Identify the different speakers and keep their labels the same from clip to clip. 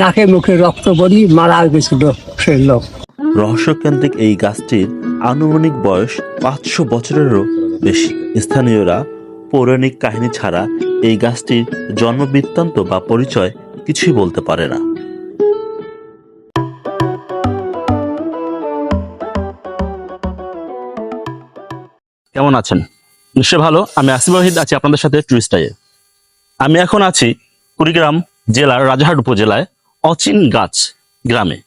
Speaker 1: নাকে মুখে রক্ত বড়ি মারা গেছিল সে লোক।
Speaker 2: রহস্যকেন্দ্রিক এই গাছটির আনুমানিক বয়স পাঁচশো বছরেরও বেশি। স্থানীয়রা পৌরাণিক কাহিনী ছাড়া এই গাছটির জন্মবৃত্তান্ত বা পরিচয় কিছুই বলতে পারে না।
Speaker 3: কেমন আছেন? নিশ্চয় ভালো। আমি আসিফ ওয়াহিদ আছি আপনাদের সাথে টুরিস্টাইয়ে আমি এখন আছি কুড়িগ্রাম জেলার রাজাহাট উপজেলায়। অচিন গাছ গ্রামে।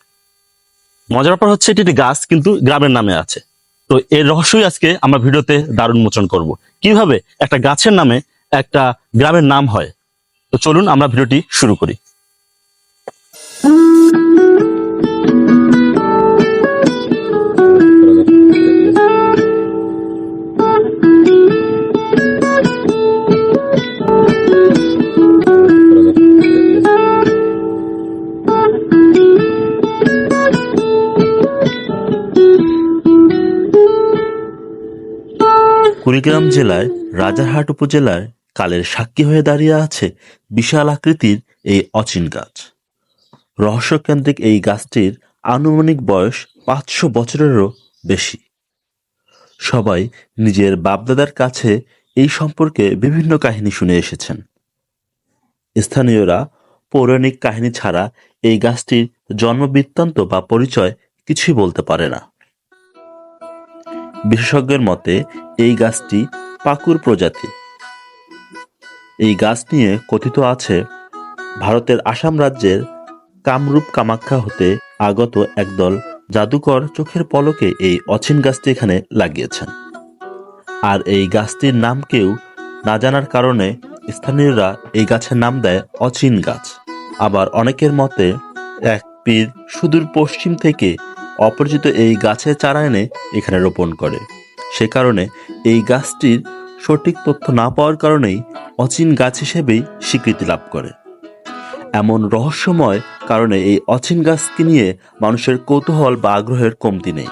Speaker 3: মজার ব্যাপার হচ্ছে এটি একটি গাছ, কিন্তু গ্রামের নামে আছে। তো এর রহস্যই আজকে আমরা ভিডিওতে দারুণ মোচন করব। কীভাবে একটা গাছের নামে একটা গ্রামের নাম হয়? তো চলুন আমরা ভিডিওটি শুরু করি।
Speaker 2: কুড়িগ্রাম জেলায় রাজারহাট উপজেলার কালের সাক্ষী হয়ে দাঁড়িয়ে আছে বিশাল আকৃতির এই অচিন গাছ। রহস্যকেন্দ্রিক এই গাছটির আনুমানিক বয়স পাঁচশো বছরেরও বেশি। সবাই নিজের বাপদাদার কাছে এই সম্পর্কে বিভিন্ন কাহিনী শুনে এসেছেন। স্থানীয়রা পৌরাণিক কাহিনী ছাড়া এই গাছটির জন্মবৃত্তান্ত বা পরিচয় কিছুই বলতে পারে না। বিশেষজ্ঞের মতে, এই গাছটি পাকুর প্রজাতি। এই গাছ নিয়ে কথিত আছে, ভারতের আসাম রাজ্যের কামরূপ কামাখ্যা হতে আগত একদল জাদুকর চোখের পলকে এই অচিন গাছটি এখানে লাগিয়েছেন। আর এই গাছটির নাম কেউ না জানার কারণে স্থানীয়রা এই গাছের নাম দেয় অচিন গাছ। আবার অনেকের মতে, এক পীর সুদূর পশ্চিম থেকে অপরিচিত এই গাছের চারা এনে এখানে রোপণ করে। সে কারণে এই গাছটির সঠিক তথ্য না পাওয়ার কারণেই অচিন গাছ হিসেবেই স্বীকৃতি লাভ করে। এমন রহস্যময় কারণে এই অচিন গাছকে নিয়ে মানুষের কৌতূহল বা আগ্রহের কমতি নেই।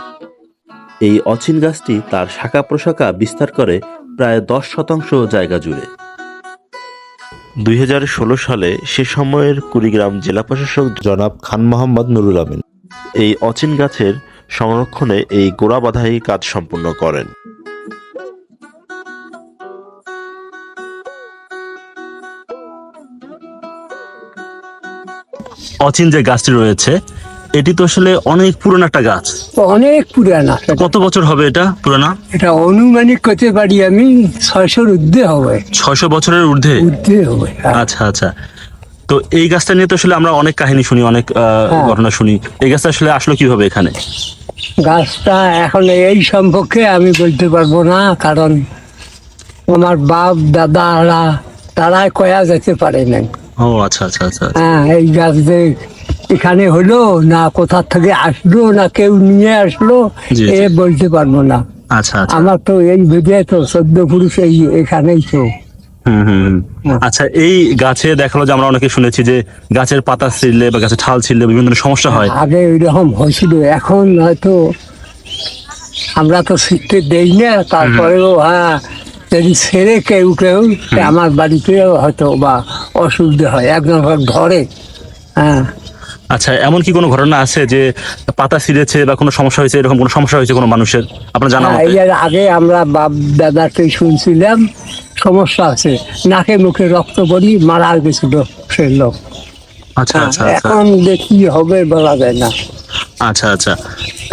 Speaker 2: এই অচিন গাছটি তার শাখা প্রশাখা বিস্তার করে প্রায় দশ শতাংশ জায়গা জুড়ে। দুই হাজার ষোলো সালে সে সময়ের কুড়িগ্রাম জেলা প্রশাসক জনাব খান মোহাম্মদ নুরুল আমিন। এই অচিন গাছের সংরক্ষণে এই গোড়া বাধাই কাজ সম্পূর্ণ করেন।
Speaker 3: অচিন যে গাছটি রয়েছে এটি তো আসলে অনেক পুরনো একটা গাছ।
Speaker 1: অনেক পুরানা।
Speaker 3: কত বছর হবে এটা পুরানা?
Speaker 1: এটা অনুমানিক করতে পারি আমি ছয়শোর ঊর্ধ্বে হবে।
Speaker 3: ছয়শো বছরের ঊর্ধ্বে?
Speaker 1: ঊর্ধ্বে হবে হ্যাঁ।
Speaker 3: আচ্ছা আচ্ছা। তো এই গাছটা নিয়ে তো আসলে আমরা অনেক কাহিনী শুনি অনেক
Speaker 1: হ্যাঁ।
Speaker 3: ঘটনা শুনি এই গাছটা আসলে আসলো কীভাবে এখানে
Speaker 1: গাছটা এখন এই সম্পর্কে আমি বলতে পারব না কারণ আমার বাপ দাদারা তারা কয়া যেতে পারে না
Speaker 3: ও আচ্ছা আচ্ছা আচ্ছা আচ্ছা।
Speaker 1: হ্যাঁ এই গাছ যে এখানে হলো না কোথা থেকে আসলো না কেউ নিয়ে আসলো এ। বলতে পারব না
Speaker 3: আচ্ছা আচ্ছা
Speaker 1: আমার তো এই ভেবে তো চোদ্দ পুরুষ এই এখানেই তো।
Speaker 3: আচ্ছা এই গাছে দেখাল যে আমরা অনেকে শুনেছি যে গাছের পাতা ছিঁড়লে বা গাছের ঠাল ছিঁড়লে বিভিন্ন ধরনের সমস্যা হয়।
Speaker 1: আগে ওইরকম হয়েছিল এখন হয়তো আমরা তো শিখতে দেই না তারপরেও হ্যাঁ যদি সেরে কেউ কেউ আমার বাড়িতেও হয়তো বা অসুবিধা হয় একজন ধরে হ্যাঁ।
Speaker 3: আচ্ছা এমন কি কোনো ঘটনা আছে যে পাতা ছিঁড়েছে বা কোনো সমস্যা হয়েছে? এরকম কোনো সমস্যা হয়েছে কোনো মানুষের? আপনার জানা
Speaker 1: হ্যাঁ, এর আগে আমরা বাপ দাদাকে শুনছিলাম সমস্যা আছে নাকে মুখে রক্ত বড়ি মারা গেছিল সে লোক।
Speaker 3: আচ্ছা আচ্ছা আচ্ছা।
Speaker 1: এখন যে কি হবে বলা যায় না।
Speaker 3: আচ্ছা আচ্ছা।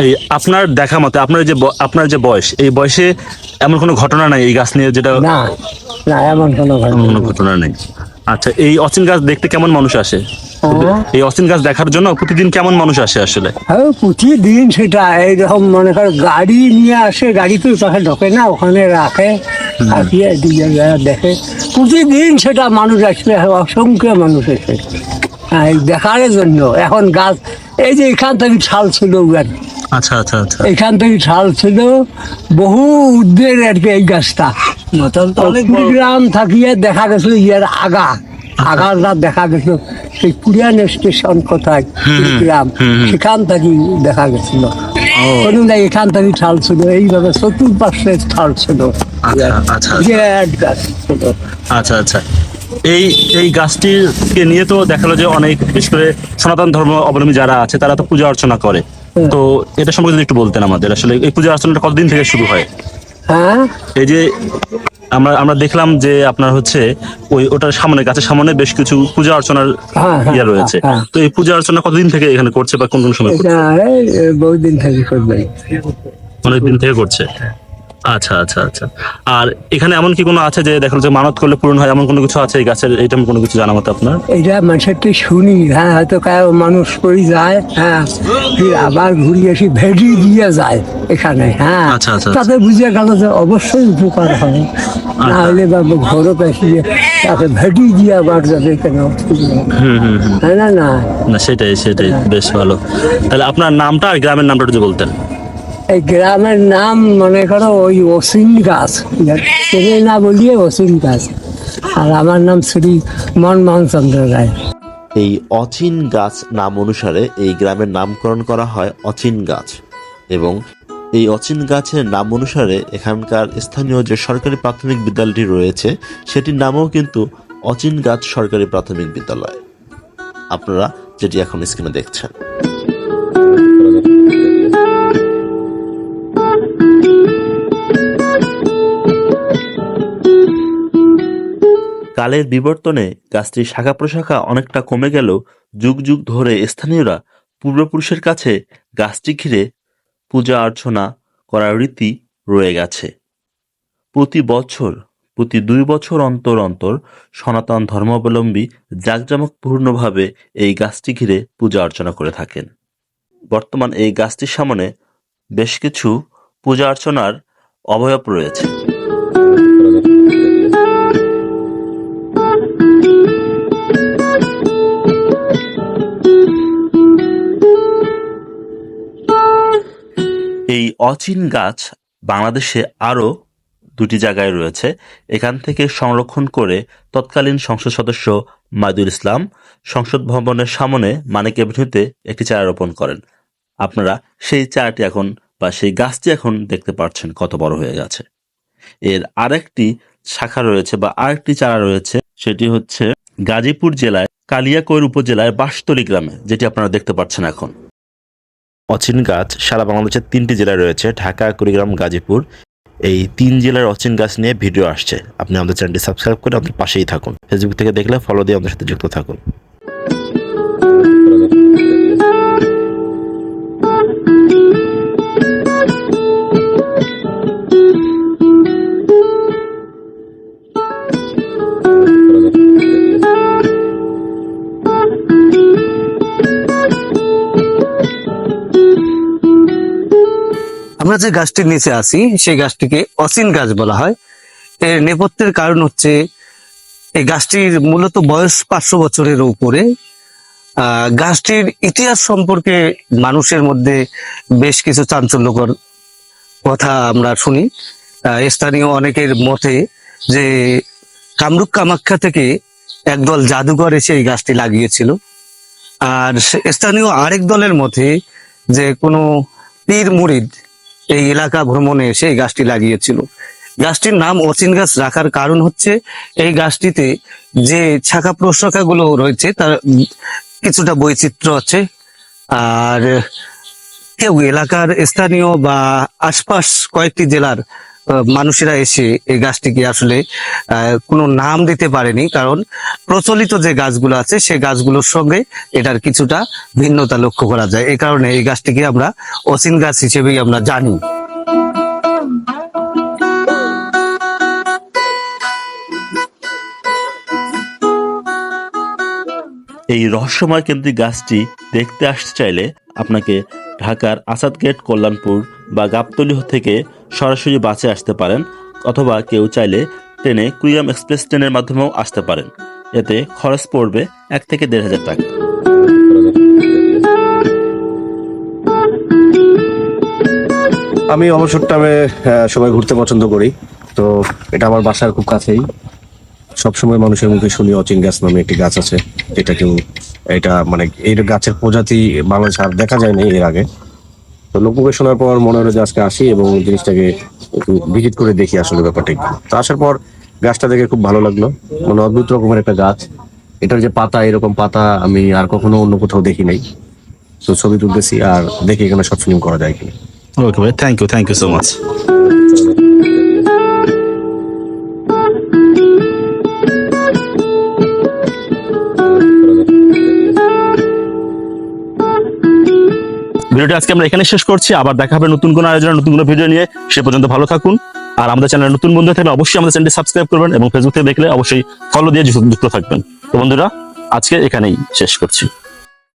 Speaker 3: এই আপনার দেখা মতে আপনার যে আপনার যে বয়স এই বয়সে এমন কোনো ঘটনা নাই এই গাছ নিয়ে যেটা
Speaker 1: না না এমন কোনো ঘটনা
Speaker 3: নেই। আচ্ছা এই অচিন গাছ দেখতে কেমন মানুষ আসে?
Speaker 1: হ্যাঁ।
Speaker 3: এই অচিন গাছ দেখার জন্য প্রতিদিন কেমন মানুষ আসে আসলে?
Speaker 1: হ্যাঁ প্রতিদিন সেটা এইরকম মনে কর গাড়ি নিয়ে আসে গাড়ি তো তাকে ঢোকে না ওখানে রাখে রাখিয়ে দেখে। প্রতিদিন সেটা মানুষ আসবে অসংখ্য মানুষ এসে হ্যাঁ দেখার জন্য। এখন গাছ এই যে এখান থেকে ছাল ছিল
Speaker 3: আচ্ছা আচ্ছা আচ্ছা।
Speaker 1: এখান থেকে ছাল ছিল বহু উদ্দের আর কি এই গাছটা। গ্রাম থাকিয়ে দেখা গেছিল ইয়ার আগা। আগারটা দেখা গেছিল সেই পুরিয়ান স্টেশন কোথায়? গ্রাম সেখান থেকে দেখা গেছিল। না এখান থেকে ছাল ছিল এইভাবে চতুর্পাশে ছিল।
Speaker 3: আচ্ছা আচ্ছা
Speaker 1: গাছ ছিল।
Speaker 3: আচ্ছা আচ্ছা। এই এই গাছটিকে নিয়ে তো দেখাল যে অনেক বিশেষ করে সনাতন ধর্ম অবলম্বী যারা আছে তারা তো পূজা অর্চনা করে। তো এটা সম্পর্কে যদি একটু বলতেন আমাদের আসলে এই পূজা অর্চনাটা কতদিন থেকে শুরু হয়
Speaker 1: হ্যাঁ?
Speaker 3: এই যে আমরা আমরা দেখলাম যে আপনার হচ্ছে ওই ওটার সামনে গাছের সামনে বেশ কিছু পূজা অর্চনার
Speaker 1: হ্যাঁ, হ্যাঁ,
Speaker 3: ইয়ে রয়েছে।
Speaker 1: হ্যাঁ।
Speaker 3: তো এই পূজা অর্চনা কতদিন থেকে এখানে করছে বা কোন কোন সময়
Speaker 1: বহুদিন থেকে করবে।
Speaker 3: অনেক দিন থেকে করছে। আচ্ছা আচ্ছা আচ্ছা। আর এখানে এমন কি কোনো আছে যে দেখো যে মানত করলে পূরণ হয়? এমন কোনো কিছু আছে এই গাছের? এটা কোনো কিছু জানা মতো আপনার?
Speaker 1: এটা মানুষের তো শুনি। হ্যাঁ হয়তো কায় মানুষ করে যায় হ্যাঁ ফির আবার ঘুরে এসে ভেড়ি দিয়ে যায় এখানে হ্যাঁ।
Speaker 3: আচ্ছা, আচ্ছা,
Speaker 1: তাতে বুঝে গেল যে অবশ্যই উপকার হয়। না হলে বা ঘরও পেশিয়ে তাকে ভেড়ি দিয়ে আবার যাবে কেন?
Speaker 3: হুম হুম হুম।
Speaker 1: না না?
Speaker 3: না সেটাই সেটাই। বেশ ভালো। তাহলে আপনার নামটা আর গ্রামের নামটা যদি বলতেন।
Speaker 1: এই গ্রামের নাম মনে করো ওই অসীম গাছ চেনে না বলিয়ে অসীম গাছ আর আমার নাম শ্রী মনমোহন চন্দ্র রায়।
Speaker 2: এই অচিন গাছ নাম অনুসারে এই গ্রামের নামকরণ করা হয় অচিন গাছ। এবং এই অচিন গাছের নাম অনুসারে এখানকার স্থানীয় যে সরকারি প্রাথমিক বিদ্যালয়টি রয়েছে, সেটির নামও কিন্তু অচিন গাছ সরকারি প্রাথমিক বিদ্যালয়। আপনারা যেটি এখন স্ক্রিনে দেখছেন। কালের বিবর্তনে গাছটির শাখা প্রশাখা অনেকটা কমে গেলেও যুগ যুগ ধরে স্থানীয়রা পূর্বপুরুষের কাছে গাছটি ঘিরে পূজা অর্চনা করার রীতি রয়ে গেছে। প্রতি বছর, প্রতি দুই বছর অন্তর অন্তর সনাতন ধর্মাবলম্বী জাঁকজমকপূর্ণভাবে এই গাছটি ঘিরে পূজা অর্চনা করে থাকেন। বর্তমান এই গাছটির সামনে বেশ কিছু পূজা অর্চনার অবয়ব রয়েছে। অচিন গাছ বাংলাদেশে আরও দুটি জায়গায় রয়েছে। এখান থেকে সংরক্ষণ করে তৎকালীন সংসদ সদস্য মাইদুল ইসলাম সংসদ ভবনের সামনে মানিক এভিনিউতে একটি চারা রোপণ করেন। আপনারা সেই চারাটি এখন বা সেই গাছটি এখন দেখতে পাচ্ছেন কত বড় হয়ে গেছে। এর আরেকটি শাখা রয়েছে বা আরেকটি চারা রয়েছে, সেটি হচ্ছে গাজীপুর জেলায় কালিয়াকৈর উপজেলায় বাঁশতলী গ্রামে, যেটি আপনারা দেখতে পাচ্ছেন এখন। অচিন গাছ সারা বাংলাদেশের তিনটি জেলায় রয়েছে, ঢাকা, কুড়িগ্রাম, গাজীপুর। এই তিন জেলার অচিন গাছ নিয়ে ভিডিও আসছে। আপনি আমাদের চ্যানেলটি সাবস্ক্রাইব করে আমাদের পাশেই থাকুন। ফেসবুক থেকে দেখলে ফলো দিয়ে আমাদের সাথে যুক্ত থাকুন।
Speaker 4: আমরা যে গাছটির নিচে আছি, সেই গাছটিকে অসিন গাছ বলা হয়। এর নেপথ্যের কারণ হচ্ছে, এই গাছটির মূলত বয়স পাঁচশো বছরের উপরে। গাছটির ইতিহাস সম্পর্কে মানুষের মধ্যে বেশ কিছু চাঞ্চল্যকর কথা আমরা শুনি। স্থানীয় অনেকের মতে যে, কামরূপ কামাখ্যা থেকে একদল জাদুঘর এসে এই গাছটি লাগিয়েছিল। আর স্থানীয় আরেক দলের মতে যে, কোনো পীর মুরিদ এই এলাকা ভ্রমণে এসে এই গাছটি লাগিয়েছিল। গাছটির নাম অচিন গাছ রাখার কারণ হচ্ছে, এই গাছটিতে যে শাখা প্রশাখাগুলো রয়েছে তার কিছুটা বৈচিত্র্য আছে। আর কেউ এলাকার স্থানীয় বা আশপাশ কয়েকটি জেলার মানুষেরা এসে এই গাছটিকে আসলে কোনো নাম দিতে পারেনি, কারণ প্রচলিত যে গাছগুলো আছে, সে গাছগুলোর সঙ্গে এটার কিছুটা ভিন্নতা লক্ষ্য করা যায়। এই কারণে এই গাছটিকে আমরা অচিন গাছ হিসেবেই আমরা জানি।
Speaker 2: এই রহস্যময় কেন্দ্রিক গাছটি দেখতে আসতে চাইলে আপনাকে ঢাকার আসাদ গেট কল্যাণপুর বা গাবতলী থেকে সরাসরি বাসে আসতে পারেন অথবা কেউ চাইলে ট্রেনে কুড়িয়াম এক্সপ্রেস ট্রেনের মাধ্যমেও আসতে পারেন। এতে খরচ পড়বে এক থেকে দেড় হাজার টাকা।
Speaker 5: আমি অবসর টাইমে সময় ঘুরতে পছন্দ করি। তো এটা আমার বাসার খুব কাছেই। সবসময় মানুষের মুখে শুনি অচিন গাছ নামে একটি গাছ আছে, যেটা কেউ এটা মানে এই গাছের প্রজাতি বাংলাদেশে আর দেখা যায়নি এর আগে। তো লোকমুখে শোনার পর মনে হলো যে আজকে আসি এবং জিনিসটাকে একটু ভিজিট করে দেখি আসলে ব্যাপারটা একটু তো আসার পর গাছটা দেখে খুব ভালো লাগল। মানে অদ্ভুত রকমের একটা গাছ। এটার যে পাতা, এরকম পাতা আমি আর কখনো অন্য কোথাও দেখি নাই। তো ছবি তুলতেছি আর দেখি এখানে শর্ট ফিল্ম করা যায় কিনা।
Speaker 3: ওকে ভাই thank you thank you so much ভিডিওটি আজকে আমরা এখানে শেষ করছি। আবার দেখা হবে নতুন কোনো আয়োজনে নতুন কোনো ভিডিও নিয়ে। সে পর্যন্ত ভালো থাকুন। আর আমাদের চ্যানেলে নতুন বন্ধু থাকলে অবশ্যই আমাদের চ্যানেলটি সাবস্ক্রাইব করবেন এবং ফেসবুক থেকে দেখলে অবশ্যই ফলো দিয়ে যুক্ত থাকবেন। তো বন্ধুরা, আজকে এখানেই শেষ করছি।